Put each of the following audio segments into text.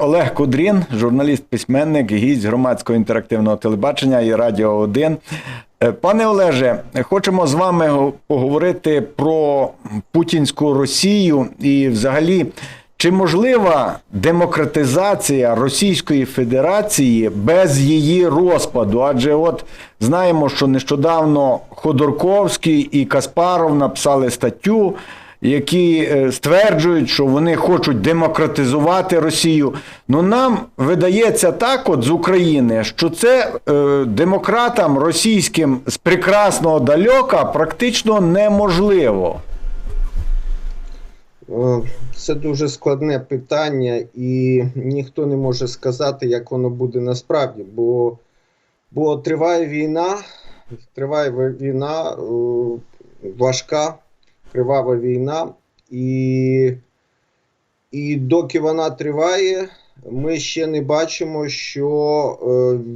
Олег Кудрін, журналіст-письменник, гість громадського інтерактивного телебачення і Радіо 1. Е, Пане Олеже, хочемо з вами поговорити про путінську Росію і взагалі. Чи можлива демократизація Російської Федерації без її розпаду? Адже от знаємо, що нещодавно Ходорковський і Каспаров написали статтю, які е, стверджують, що вони хочуть демократизувати Росію. Ну нам видається так, от з України, що це е, демократам російським з прекрасного далека практично неможливо. Е, Це дуже складне питання, і ніхто не може сказати, як воно буде насправді. Бо, бо триває війна, триває війна, е, важка, кривава війна, і, і доки вона триває, ми ще не бачимо, що,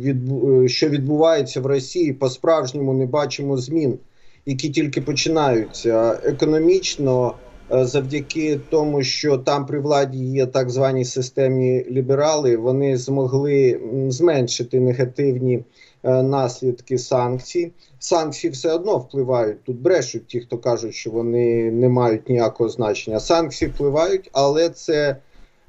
е, що відбувається в Росії. По-справжньому не бачимо змін, які тільки починаються економічно. Е, завдяки тому, що там при владі є так звані системні ліберали, вони змогли зменшити негативні е, наслідки санкцій. Санкції все одно впливають. Тут брешуть ті, хто кажуть, що вони не мають ніякого значення. Санкції впливають, але це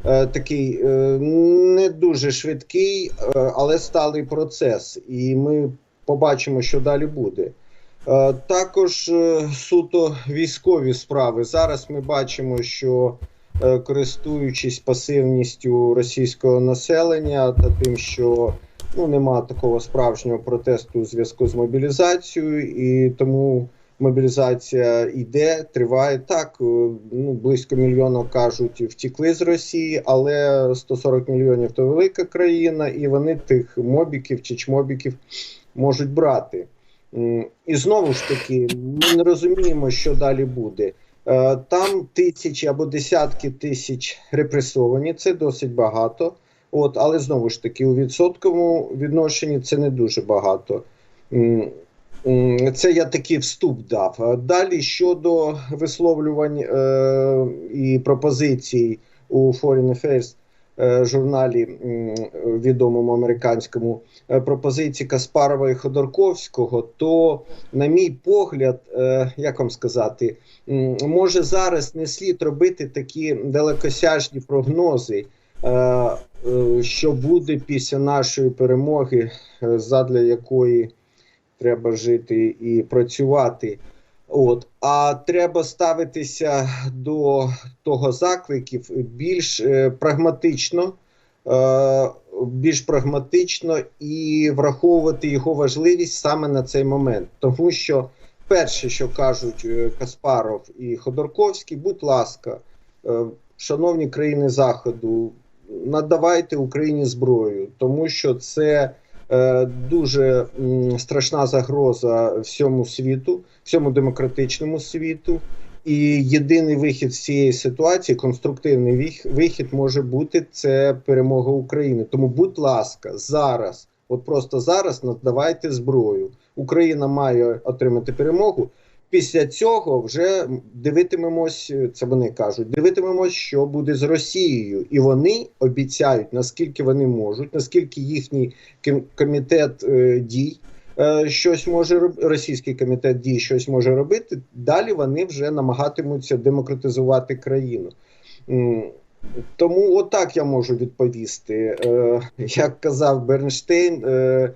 е, такий не дуже швидкий, але сталий процес. І ми побачимо, що далі буде. Е, Також е, суто військові справи. Зараз ми бачимо, що е, користуючись пасивністю російського населення та тим, що ну, нема такого справжнього протесту у зв'язку з мобілізацією, і тому мобілізація йде, триває так. Ну, близько мільйона кажуть, втікли з Росії, але 140 мільйонів то велика країна, і вони тих мобіків чи чмобіків можуть брати. І знову ж таки, ми не розуміємо, що далі буде. Е, Там тисячі або десятки тисяч репресовані, це досить багато. От, але знову ж таки, у відсотковому відношенні це не дуже багато. Це я такий вступ дав. Далі щодо висловлювань е, і пропозицій у Foreign Affairs е, журналі відомому американському е, пропозиції Каспарова і Ходорковського, то, на мій погляд, е, як вам сказати, може зараз не слід робити такі далекосяжні прогнози, е, е, що буде після нашої перемоги, е, задля якої треба жити і працювати. От, а треба ставитися до того закликів більш е, прагматично, е, більш прагматично і враховувати його важливість саме на цей момент. Тому що перше, що кажуть е, Каспаров і Ходорковський, будь ласка, е, шановні країни Заходу, надавайте Україні зброю, тому що це е, дуже м, страшна загроза всьому світу, всьому демократичному світу. І єдиний вихід з цієї ситуації, конструктивний вихід може бути це перемога України. Тому, будь ласка, зараз, от просто зараз надавайте зброю. Україна має отримати перемогу. Після цього вже дивитимемось, це вони кажуть, дивитимемось, що буде з Росією, і вони обіцяють, наскільки вони можуть, наскільки їхній комітет е, дій щось може роб- російський комітет дій щось може робити. Далі вони вже намагатимуться демократизувати країну. Тому отак я можу відповісти. Е, Як казав Бернштейн, е, е,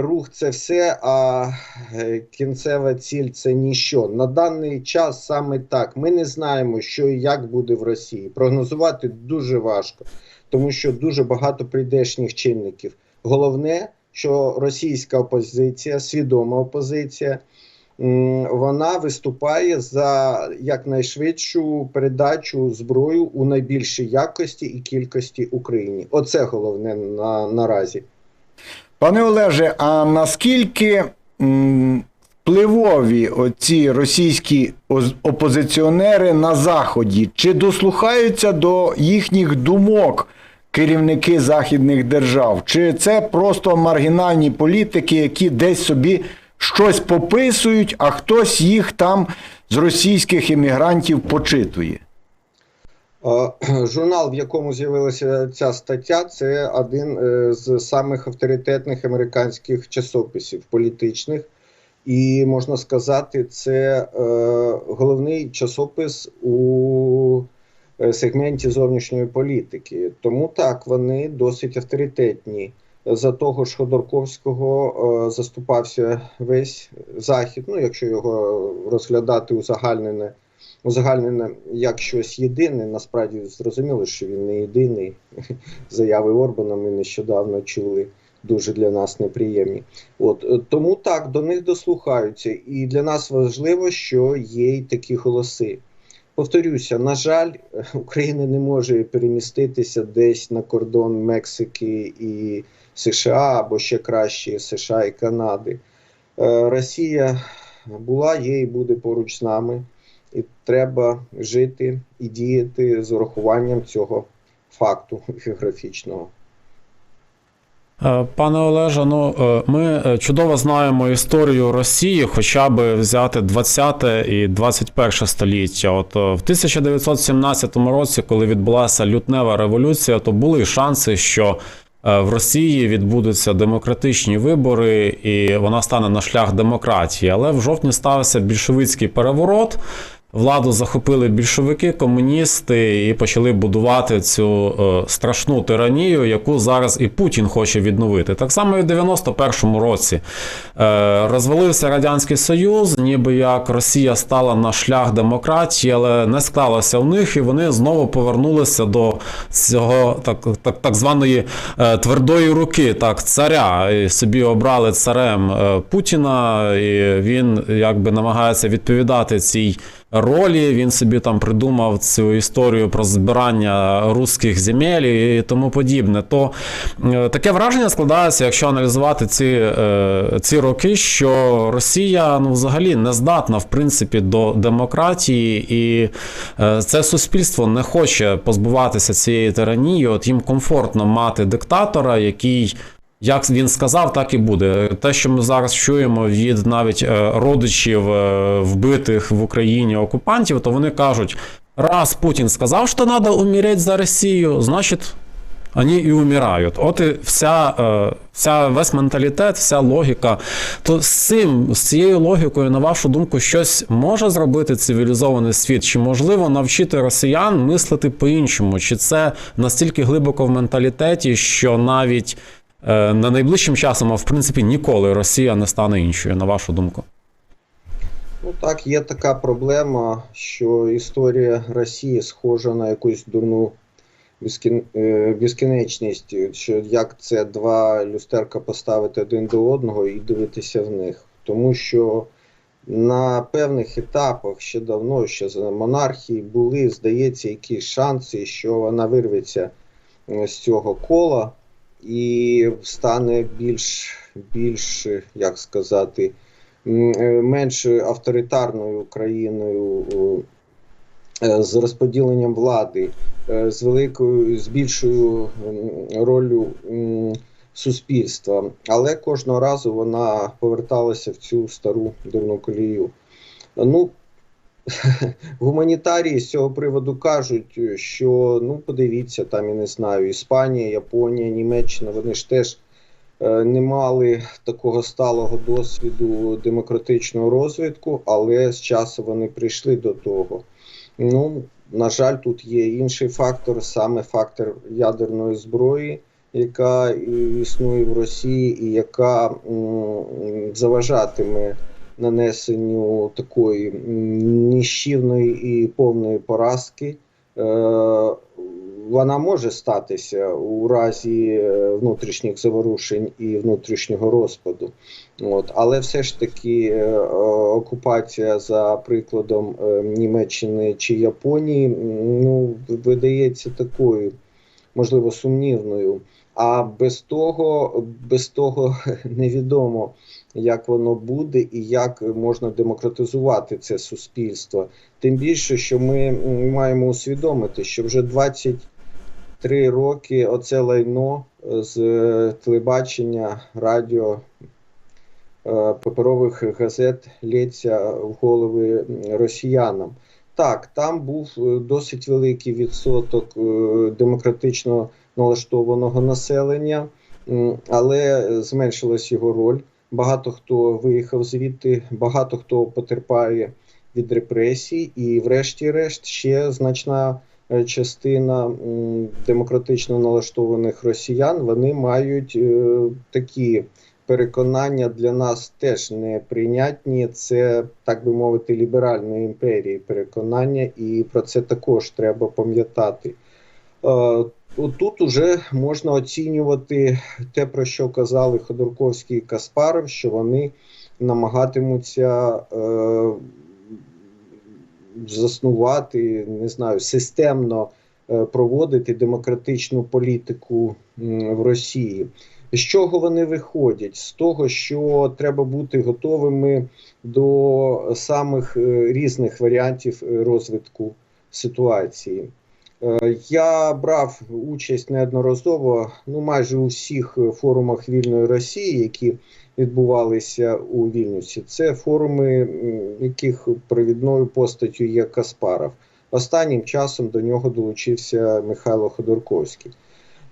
рух це все, а е, кінцева ціль це ніщо. На даний час саме так. Ми не знаємо, що і як буде в Росії. Прогнозувати дуже важко, тому що дуже багато прийдешніх чинників. Головне, що російська опозиція, свідома опозиція, вона виступає за якнайшвидшу передачу зброю у найбільшій якості і кількості Україні. Оце головне на, наразі. Пане Олеже, а наскільки м, впливові оці російські оз- опозиціонери на Заході? Чи дослухаються до їхніх думок керівники західних держав? Чи це просто маргінальні політики, які десь собі щось пописують, а хтось їх там з російських іммігрантів почитує? Е, Журнал, в якому з'явилася ця стаття, це один е, з самих авторитетних американських часописів політичних. І можна сказати, це е, головний часопис у сегменті зовнішньої політики. Тому так, вони досить авторитетні. За того ж Ходорковського е, заступався весь захід. Ну, якщо його розглядати узагальнене, узагальнене як щось єдине, насправді зрозуміло, що він не єдиний. Заяви Орбана ми нещодавно чули. Дуже для нас неприємні. От е, тому так до них дослухаються, і для нас важливо, що є й такі голоси. Повторюся, на жаль, Україна не може переміститися десь на кордон Мексики і США або ще краще США і Канади. Е, Росія була, є і буде поруч з нами, і треба жити і діяти з урахуванням цього факту географічного. Е, Пане Олеже, ну е, ми е, чудово знаємо історію Росії, хоча б взяти 20 і 21 століття. От в 1917 році, коли відбулася лютнева революція, то були шанси, що в Росії відбудуться демократичні вибори, і вона стане на шлях демократії. Але в жовтні стався більшовицький переворот. Владу захопили більшовики, комуністи і почали будувати цю е, страшну тиранію, яку зараз і Путін хоче відновити. Так само і в 91-му році е, розвалився радянський союз, ніби як Росія стала на шлях демократії, але не склалося в них, і вони знову повернулися до цього так, так, так званої е, твердої руки, так царя. І собі обрали царем Путіна, і він якби намагається відповідати цій ролі. Він собі там придумав цю історію про збирання русських земель і тому подібне. То е, таке враження складається, якщо аналізувати ці, е, ці роки, що Росія ну, взагалі не здатна в принципі до демократії, і е, це суспільство не хоче позбуватися цієї тиранії. От їм комфортно мати диктатора, який. Як він сказав, так і буде. Те, що ми зараз чуємо від навіть е, родичів е, вбитих в Україні окупантів, то вони кажуть: раз Путін сказав, що треба умереть за Росію, значить. Вони і умирають. От і вся, е, вся весь менталітет, вся логіка. То з цим, з цією логікою, на вашу думку, щось може зробити цивілізований світ? Чи можливо навчити росіян мислити по-іншому? Чи це настільки глибоко в менталітеті, що навіть на найближчим часом, а в принципі ніколи Росія не стане іншою, на вашу думку? Ну так, є така проблема, що історія Росії схожа на якусь дурну е, безкінечність, що як це два люстерка поставити один до одного і дивитися в них. Тому що на певних етапах ще давно, ще за монархії, були, здається, якісь шанси, що вона вирветься е, з цього кола і стане більш, більш як сказати, е, менш авторитарною країною е, з розподіленням влади, е, з великою, з більшою ролью суспільства. Але кожного разу вона поверталася в цю стару дурну колію. Ну, гуманітарії з цього приводу кажуть, що ну подивіться, там я не знаю, Іспанія, Японія, Німеччина, вони ж теж е, не мали такого сталого досвіду демократичного розвитку, але з часу вони прийшли до того. Ну, на жаль, тут є інший фактор, саме фактор ядерної зброї, яка існує в Росії, і яка м, заважатиме нанесенню такої м, ніщівної і повної поразки. Е, Вона може статися у разі е, внутрішніх заворушень і внутрішнього розпаду. От. Але все ж таки е, окупація за прикладом Німеччини чи Японії ну, видається такою, можливо, сумнівною. А без того, без того невідомо, як воно буде і як можна демократизувати це суспільство. Тим більше, що ми маємо усвідомити, що вже 23 роки оце лайно з е, телебачення, радіо е, паперових газет лється в голови росіянам. Так, там був е, досить великий відсоток е, демократично налаштованого населення, але зменшилась його роль. Багато хто виїхав звідти, багато хто потерпає від репресій, і, врешті-решт, ще значна е, частина демократично налаштованих росіян вони мають е, такі переконання для нас теж неприйнятні. Це, так би мовити, ліберальної імперії переконання, і про це також треба пам'ятати. Тут уже можна оцінювати те, про що казали Ходорковський і Каспаров, що вони намагатимуться е, заснувати, не знаю, системно е, проводити демократичну політику в Росії. З чого вони виходять? З того, що треба бути готовими до самих е, різних варіантів е, розвитку ситуації. Е, Я брав участь неодноразово, ну майже у всіх е, форумах вільної Росії, які відбувалися у Вільнюсі. Це форуми, яких провідною постаттю є Каспаров. Останнім часом до нього долучився Михайло Ходорковський.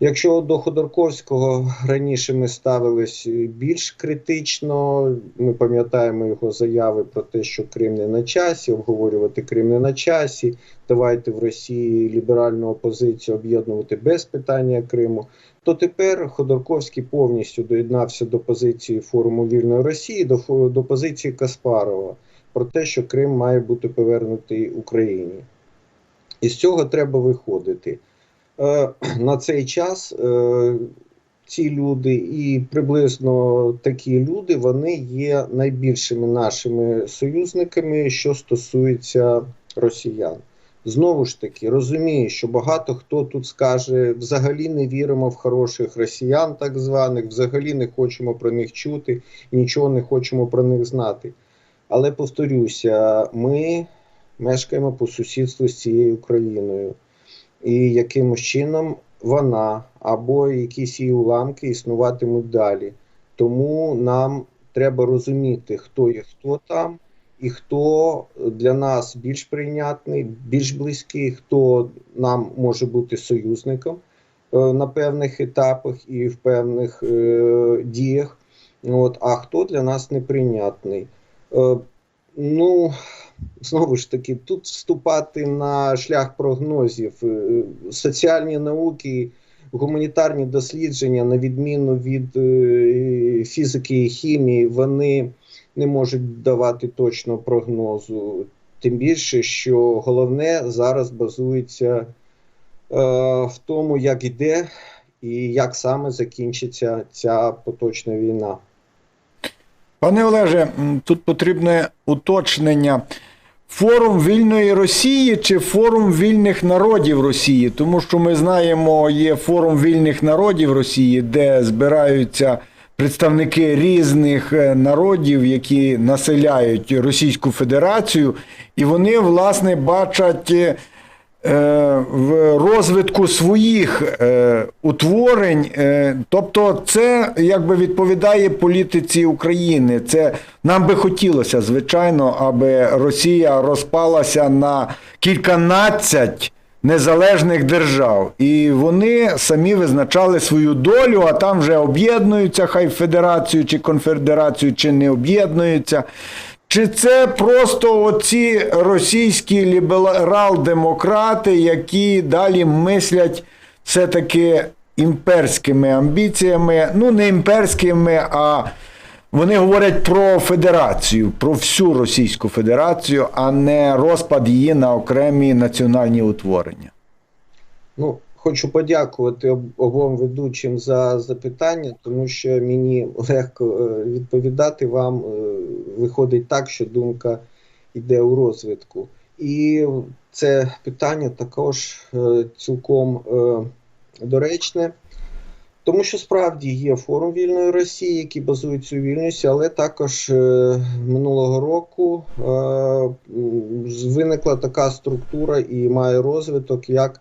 Якщо до Ходорковського раніше ми ставились більш критично, ми пам'ятаємо його заяви про те, що Крим не на часі, обговорювати Крим не на часі, давайте в Росії ліберальну опозицію об'єднувати без питання Криму. То тепер Ходорковський повністю доєднався до позиції форуму вільної Росії, до, до позиції Каспарова про те, що Крим має бути повернутий Україні. І з цього треба виходити. Е, на цей час е, ці люди і приблизно такі люди вони є найбільшими нашими союзниками, що стосується росіян. Знову ж таки, розумію, що багато хто тут скаже: взагалі не віримо в хороших росіян, так званих, взагалі не хочемо про них чути, нічого не хочемо про них знати. Але повторюся, ми мешкаємо по сусідству з цією Україною і якимось чином вона або якісь її уламки існуватимуть далі. Тому нам треба розуміти, хто є хто там, і хто для нас більш прийнятний, більш близький, хто нам може бути союзником е, на певних етапах і в певних е, діях. От, а хто для нас неприйнятний. Е, ну, знову ж таки, тут вступати на шлях прогнозів. Е, Соціальні науки, гуманітарні дослідження, на відміну від е, фізики і хімії, вони не можуть давати точного прогнозу. Тим більше, що головне зараз базується е, в тому, як йде і як саме закінчиться ця поточна війна. Пане Олеже, тут потрібне уточнення. Форум вільної Росії чи форум вільних народів Росії? Тому що ми знаємо, є форум вільних народів Росії, де збираються представники різних е, народів, які населяють Російську Федерацію, і вони, власне, бачать. Е, в розвитку своїх е, утворень, е, тобто це якби відповідає політиці України. Це нам би хотілося, звичайно, аби Росія розпалася на кільканадцять незалежних держав, і вони самі визначали свою долю, а там вже об'єднуються, хай федерацію чи конфедерацію, чи не об'єднуються. Чи це просто оці російські ліберал-демократи, які далі мислять все-таки імперськими амбіціями? Ну, не імперськими, а вони говорять про федерацію, про всю Російську Федерацію, а не розпад її на окремі національні утворення. Ну, хочу подякувати обом ведучим за запитання, тому що мені легко е, відповідати вам. е, Виходить так, що думка йде у розвитку. І це питання також е, цілком доречне. Тому що справді є форум вільної Росії, який базується у Вільнюсі, але також минулого року виникла така структура і має розвиток, як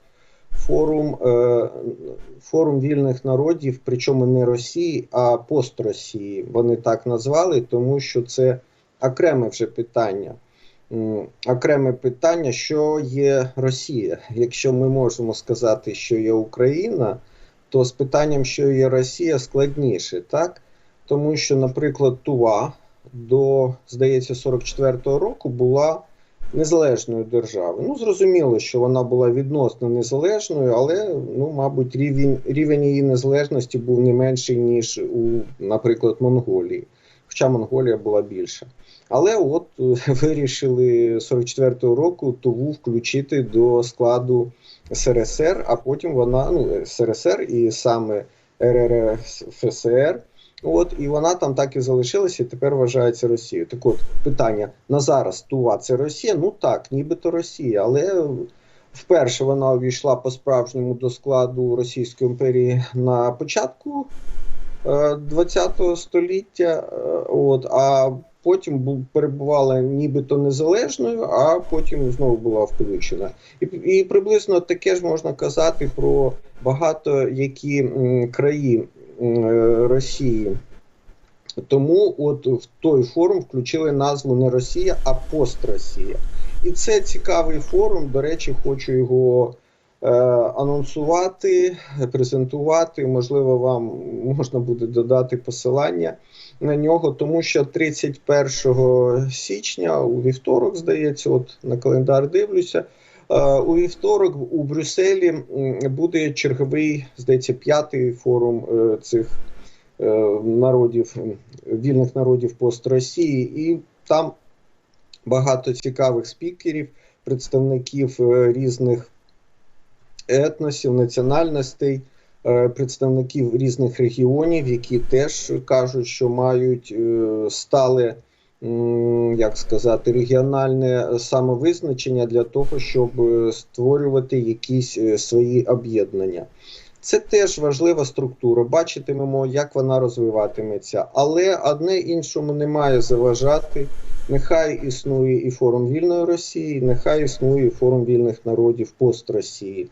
форум, е, форум вільних народів, причому не Росії, а пост-Росії. Вони так назвали, тому що це окреме вже питання. Окреме питання, що є Росія. Якщо ми можемо сказати, що є Україна, то з питанням, що є Росія, складніше, так? Тому що, наприклад, Тува до, здається, 44-го року була незалежною державою. Ну, зрозуміло, що вона була відносно незалежною, але, ну, мабуть, рівень, рівень її незалежності був не менший, ніж у, наприклад, Монголії. Хоча Монголія була більша. Але от е, вирішили 44-го року Туву включити до складу СРСР, а потім вона, ну, СРСР і саме РРФСР. От, і вона там так і залишилася, і тепер вважається Росією. Так от, питання: на зараз Тува це Росія? Ну так, нібито Росія, але вперше вона увійшла по-справжньому до складу Російської імперії на початку е, століття. е, От, а потім бу- перебувала нібито незалежною, а потім знову була включена. І, і приблизно таке ж можна казати про багато які м, краї м, е, Росії. Тому от в той форум включили назву не Росія, а Пост-Росія. І це цікавий форум. До речі, хочу його е, анонсувати, презентувати. Можливо, вам можна буде додати посилання на нього, тому що 31 січня, у вівторок, здається, от на календар дивлюся. Е, У вівторок у Брюсселі буде черговий, здається, п'ятий форум е, цих е, народів, вільних народів пост Росії, і там багато цікавих спікерів, представників різних етносів, національностей, представників різних регіонів, які теж кажуть, що мають стале. Як сказати, регіональне самовизначення для того, щоб е, створювати якісь е, свої об'єднання. Це теж важлива структура. Бачитимемо, як вона розвиватиметься. Але одне іншому не має заважати. Нехай існує і форум вільної Росії, нехай існує і форум вільних народів пост Росії.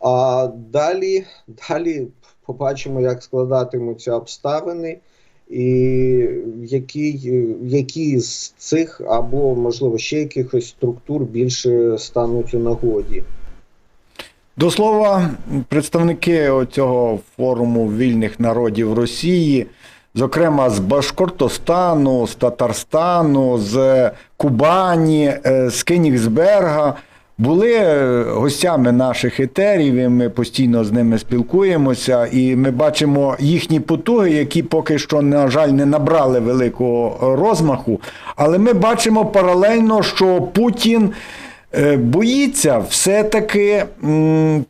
А далі, далі побачимо, як складатимуться обставини, і які, які з цих або, можливо, ще якихось структур більше стануть у нагоді. До слова, представники цього форуму вільних народів Росії, зокрема з Башкортостану, з Татарстану, з Кубані, е, з Кенігсберга, були е, гостями наших етерів, і ми постійно з ними спілкуємося, і ми бачимо їхні потуги, які поки що, на жаль, не набрали великого розмаху. Але ми бачимо паралельно, що Путін. Е, Боїться все-таки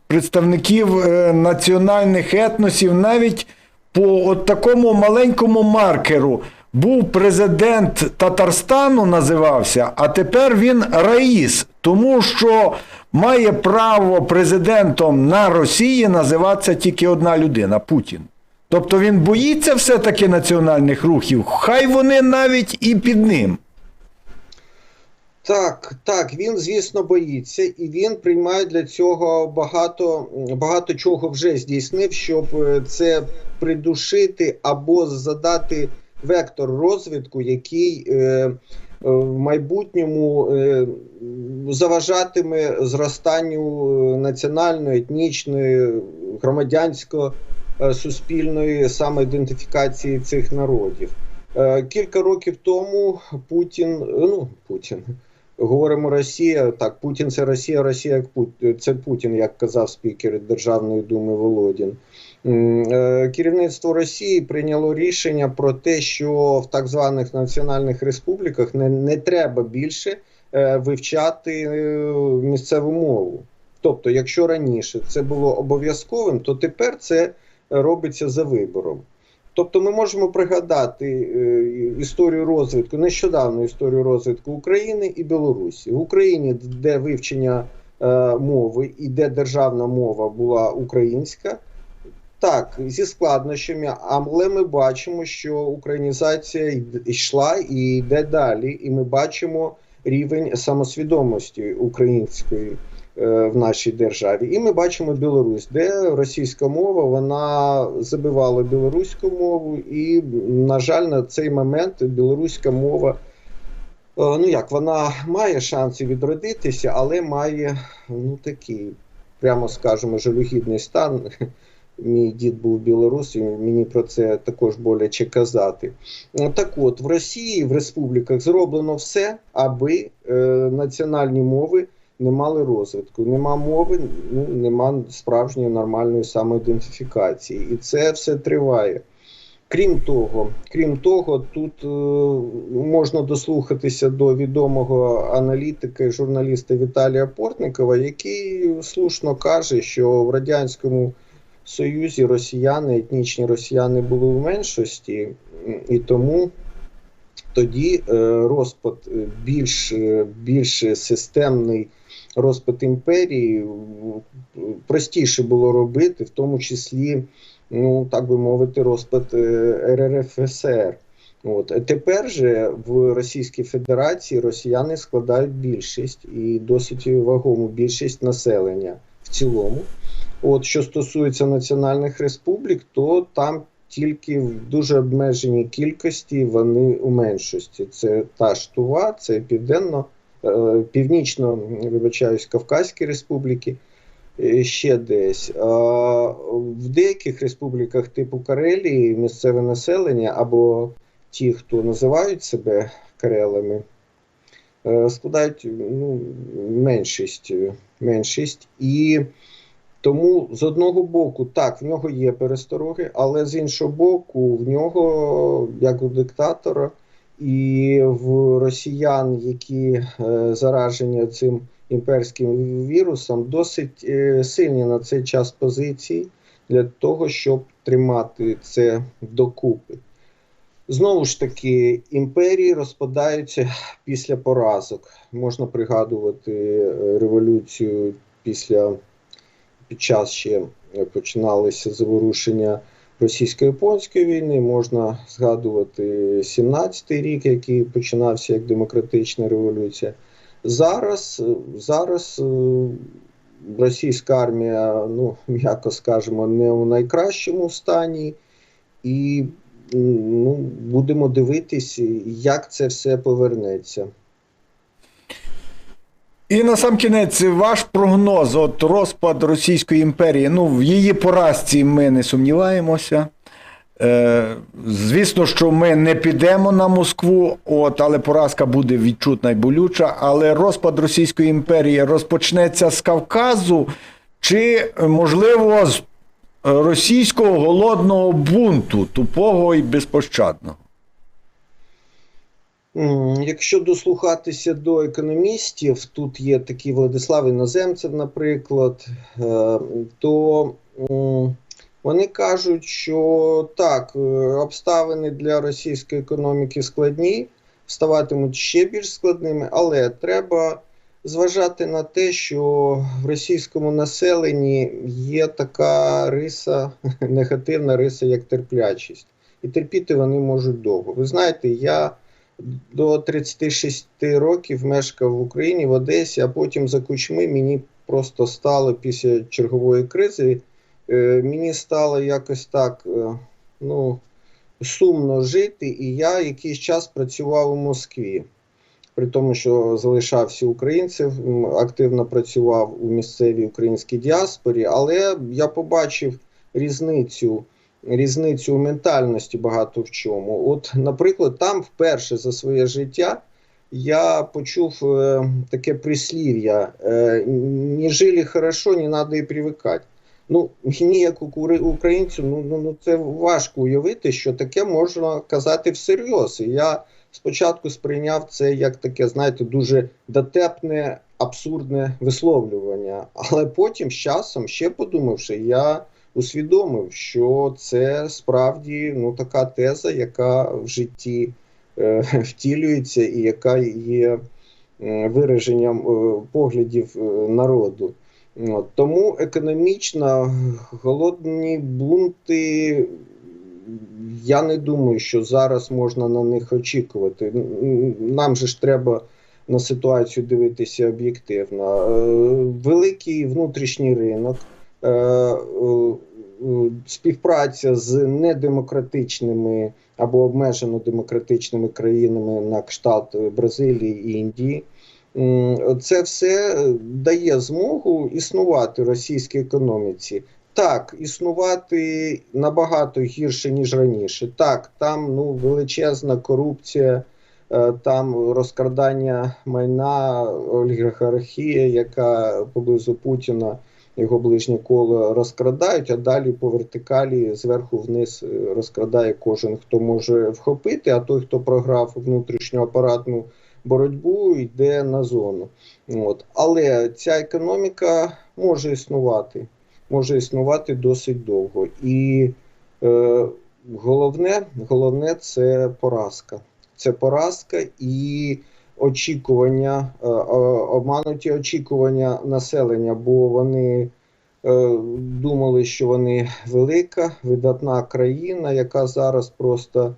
представників е, національних етносів навіть по от такому маленькому маркеру. Був президент Татарстану, називався, а тепер він Раїс, тому що має право президентом на Росії називатися тільки одна людина Путін. Тобто він боїться все-таки національних рухів, хай вони навіть і під ним. Так, так, він, звісно, боїться, і він приймає для цього багато, багато чого вже здійснив, щоб е, це придушити або задати вектор розвитку, який е, е, в майбутньому е, заважатиме зростанню е, національної, етнічної, громадянсько-суспільної самоідентифікації цих народів. Е, Кілька років тому Путін, ну Путін, говоримо Росія. Так, Путін це Росія, Росія як Пут- це Путін, як казав спікер Державної думи Володін. Е, Керівництво Росії прийняло рішення про те, що в так званих національних республіках не, не треба більше е, вивчати е, місцеву мову. Тобто, якщо раніше це було обов'язковим, то тепер це робиться за вибором. Тобто ми можемо пригадати е, історію розвитку, нещодавну історію розвитку України і Білорусі. В Україні, де вивчення е, мови і де державна мова була українська, так, зі складнощами, але ми бачимо, що українізація йшла і йде далі, і ми бачимо рівень самосвідомості української в нашій державі. І ми бачимо Білорусь, де російська мова вона забивала білоруську мову, і, на жаль, на цей момент білоруська мова. е, Ну як вона має шанси відродитися, але має ну такий, прямо скажемо, жалюгідний стан. Мій дід був білорус, і мені про це також боляче казати. Так от, в Росії, в республіках зроблено все, аби е, національні мови не мали розвитку. Нема мови, ну, нема справжньої нормальної самоідентифікації. І це все триває. Крім того, крім того, тут е, можна дослухатися до відомого аналітика і журналіста Віталія Портникова, який слушно каже, що в радянському Союзі росіяни, етнічні росіяни були в меншості, і тому тоді е, розпад е, більш, більш системний розпад імперії простіше було робити, в тому числі, ну так би мовити, розпад е, РРФСР. От тепер же в Російській Федерації росіяни складають більшість і досить вагому більшість населення в цілому. От що стосується національних республік, то там тільки в дуже обмеженій кількості вони у меншості. Це та ж Тува, це південно, північно, вибачаюсь, Кавказькі республіки, е, ще десь. В деяких республіках типу Карелії місцеве населення або ті, хто називають себе Карелами, е, складають ну, меншість, е, меншість. І тому з одного боку, так, в нього є перестороги, але з іншого боку, в нього, як у диктатора, і в росіян, які е, заражені цим імперським вірусом, досить е, сильні на цей час позиції для того, щоб тримати це докупи. Знову ж таки, імперії розпадаються після поразок. Можна пригадувати е, революцію після під час ще починалися заворушення російсько-японської війни. Можна згадувати 17-й рік, який починався як демократична революція. Зараз, зараз е, російська армія, ну м'яко скажемо, не у найкращому стані, і ну, будемо дивитись, як це все повернеться. І на сам кінець, ваш прогноз, от розпад Російської імперії. Ну, в її поразці ми не сумніваємося. Е, звісно, що ми не підемо на Москву, от, але поразка буде відчутна і болюча. Але розпад Російської імперії розпочнеться з Кавказу, чи, можливо, з російського голодного бунту, тупого і безпощадного. Якщо дослухатися до економістів, тут є такий Владислав Іноземцев, наприклад, е, то вони кажуть, що так, е, обставини для російської економіки складні, ставатимуть ще більш складними, але треба зважати на те, що в російському населенні є така риса, негативна риса, як терплячість. І терпіти вони можуть довго. Ви знаєте, я до 36 років мешкав в Україні в Одесі, а потім за кучми мені просто стало після чергової кризи. е, Мені стало якось так е, ну, сумно жити, і я якийсь час працював у Москві. При тому, що залишався українцем, активно працював у місцевій українській діаспорі, але я побачив різницю різницю у ментальності багато в чому. От, наприклад, там вперше за своє життя я почув е, таке прислів'я: е, не жили хорошо, не треба і привикати. Ну, мені, як українцю, ну, ну, ну це важко уявити, що таке можна казати всерйоз. І я спочатку сприйняв це як таке, знаєте, дуже дотепне, абсурдне висловлювання. Але потім, з часом, ще подумавши, я усвідомив, що це справді ну, така теза, яка в житті е, втілюється і яка є е, вираженням е, поглядів е, народу. Тому економічно голодні бунти. Я не думаю, що зараз можна на них очікувати. Нам же ж треба на ситуацію дивитися об'єктивно. Е, Великий внутрішній ринок, співпраця з недемократичними або обмежено демократичними країнами на кшталт Бразилії і Індії. Це все е, дає змогу існувати російській економіці. Так, існувати набагато гірше, ніж раніше. Так, там ну, величезна корупція, е, там розкрадання майна, олігархія, яка поблизу Путіна, його ближнє коло розкрадають, а далі по вертикалі зверху вниз е, розкрадає кожен, хто може вхопити, а той, хто програв внутрішню апаратну боротьбу, йде на зону. От. Але ця економіка може існувати може існувати досить довго. І е, головне, головне це поразка. Це поразка і очікування, е, обмануті очікування населення, бо вони е, думали, що вони велика, видатна країна, яка зараз просто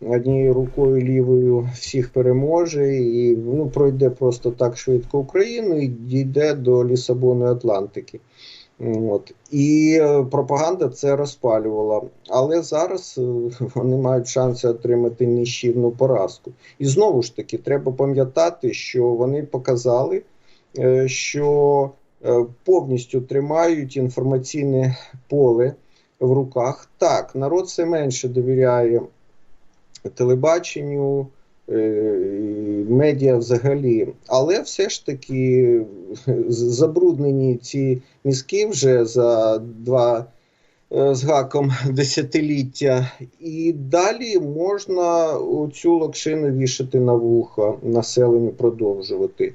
однією рукою лівою всіх переможе і ну, пройде просто так швидко Україну і дійде до Лісабону Атлантики. От. І е, пропаганда це розпалювала. Але зараз е, вони мають шанси отримати нищівну поразку. І знову ж таки, треба пам'ятати, що вони показали, е, що повністю тримають інформаційне поле в руках. Так, народ все менше довіряє телебаченню, медіа взагалі, але все ж таки забруднені ці мізки вже за два е, з гаком десятиліття, і далі можна цю локшину вішати на вуха населенню продовжувати.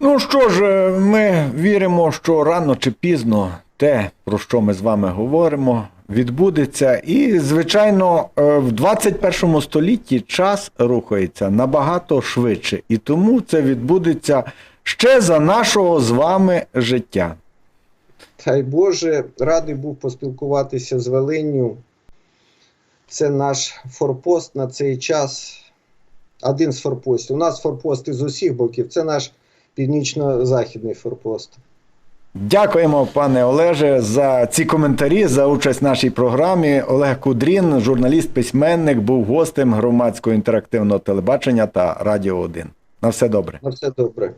Ну що ж, е, ми віримо, що рано чи пізно те, про що ми з вами говоримо, відбудеться. І, звичайно, е, в 21 столітті час рухається набагато швидше. І тому це відбудеться ще за нашого з вами життя. Дай Боже, радий був поспілкуватися з Волинню. Це наш форпост на цей час. Один з форпостів. У нас форпости з усіх боків. Це наш північно-західний форпост. Дякуємо, пане Олеже, за ці коментарі, за участь в нашій програмі. Олег Кудрін, журналіст-письменник, був гостем громадського інтерактивного телебачення та Радіо 1. На все добре. На все добре.